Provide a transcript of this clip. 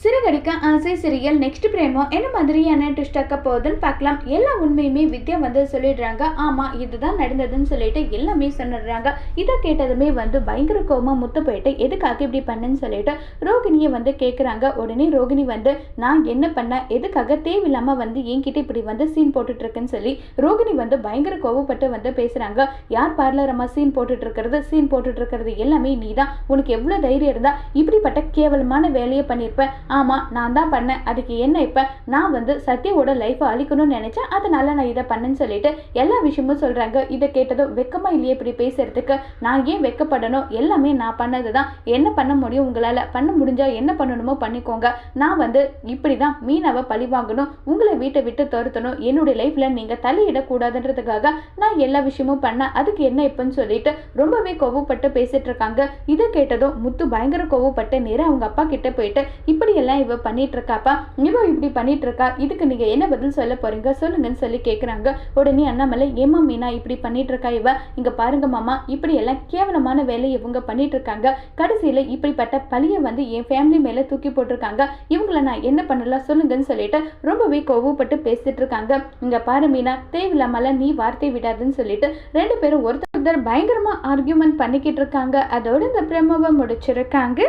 சிறுகடிக்க ஆசை serial next பிரேமோ என்ன மாதிரியான ட்விஸ்ட் ஆக்க போகுதுன்னு பார்க்கலாம். எல்லா உண்மையுமே வித்யா வந்து சொல்லிடுறாங்க. ஆமாம் இதுதான் நடந்ததுன்னு சொல்லிட்டு எல்லாமே சொல்லிடுறாங்க. இதை கேட்டதுமே வந்து பயங்கர கோபமாக முத்து போயிட்டு எதுக்காக இப்படி பண்ணுன்னு சொல்லிட்டு ரோகிணியை வந்து கேட்குறாங்க உடனே ரோகிணி வந்து நான் என்ன பண்ணேன் எதுக்காக தேவையில்லாமல் வந்து என்கிட்ட இப்படி வந்து சீன் போட்டுட்ருக்குன்னு சொல்லி ரோகிணி வந்து பயங்கர கோவப்பட்டு வந்து பேசுகிறாங்க யார் பார்லர் அம்மா சீன் போட்டுட்ருக்கிறது சீன் போட்டுட்ருக்கிறது எல்லாமே நீ தான் உனக்கு எவ்வளோ தைரியம் இருந்தால் இப்படிப்பட்ட கேவலமான வேலையை பண்ணியிருப்பேன் ஆமாம் நான் தான் பண்ணேன். அதுக்கு என்ன இப்போ? நான் வந்து சத்யாவோட லைஃப்பை அழிக்கணும்னு நினச்சேன். அதனால நான் இதை பண்ணேன்னு சொல்லிட்டு எல்லா விஷயமும் சொல்கிறாங்க இதை கேட்டதும் வெக்கமாக இல்லையே இப்படி பேசுறதுக்கு? நான் ஏன் வெக்கப்படணும்? எல்லாமே நான் பண்ணது தான் என்ன பண்ண முடியும் உங்களால்? பண்ண முடிஞ்சால் என்ன பண்ணணுமோ பண்ணிக்கோங்க. நான் வந்து இப்படி தான் மீனாவை பழி வாங்கணும். உங்களை வீட்டை விட்டு துரத்தணும். என்னுடைய லைஃப்பில் நீங்கள் தலையிடக்கூடாதுன்றதுக்காக நான் எல்லா விஷயமும் பண்ணேன். அதுக்கு என்ன இப்போன்னு சொல்லிட்டு ரொம்பவே கோவப்பட்டு பேசிட்டு இருக்காங்க. இதை கேட்டதும் முத்து பயங்கர கோவப்பட்டு நேராக அவங்க அப்பா கிட்டே போயிட்டு இப்படி எல்லாம் இவ பண்ணிட்டு இருக்காப்பா இவ இப்படி பண்ணிட்டு இருக்கா இதுக்கு நீங்க என்ன பதில் சொல்ல போறீங்க? சொல்லுங்கன்னு சொல்லி கேட்கறாங்க உடனே அண்ணாமலை ஏமா மீனா இப்படி பண்ணிட்டு இருக்கா இவ? இங்க பாருங்க மாமா இப்படி எல்லாம் கேவலமான வேலையை இவங்க பண்ணிட்டு இருக்காங்க கடைசியில இப்படிப்பட்ட பழிய வந்து என் ஃபேமிலி மேல தூக்கி போட்டிருக்காங்க. இவங்கள நான் என்ன பண்ணலாம் சொல்லுங்கன்னு சொல்லிட்டு ரொம்பவே கோவப்பட்டு பேசிட்டு இருக்காங்க இங்க பாரு மீனா தேவையில்லாமல நீ வார்த்தை விடாதுன்னு சொல்லிட்டு ரெண்டு பேரும் ஒருத்தர் ஒருத்தர் பயங்கரமா ஆர்கியூமெண்ட் பண்ணிக்கிட்டு இருக்காங்க அதோட இந்த பிரமவை முடிச்சிருக்காங்க.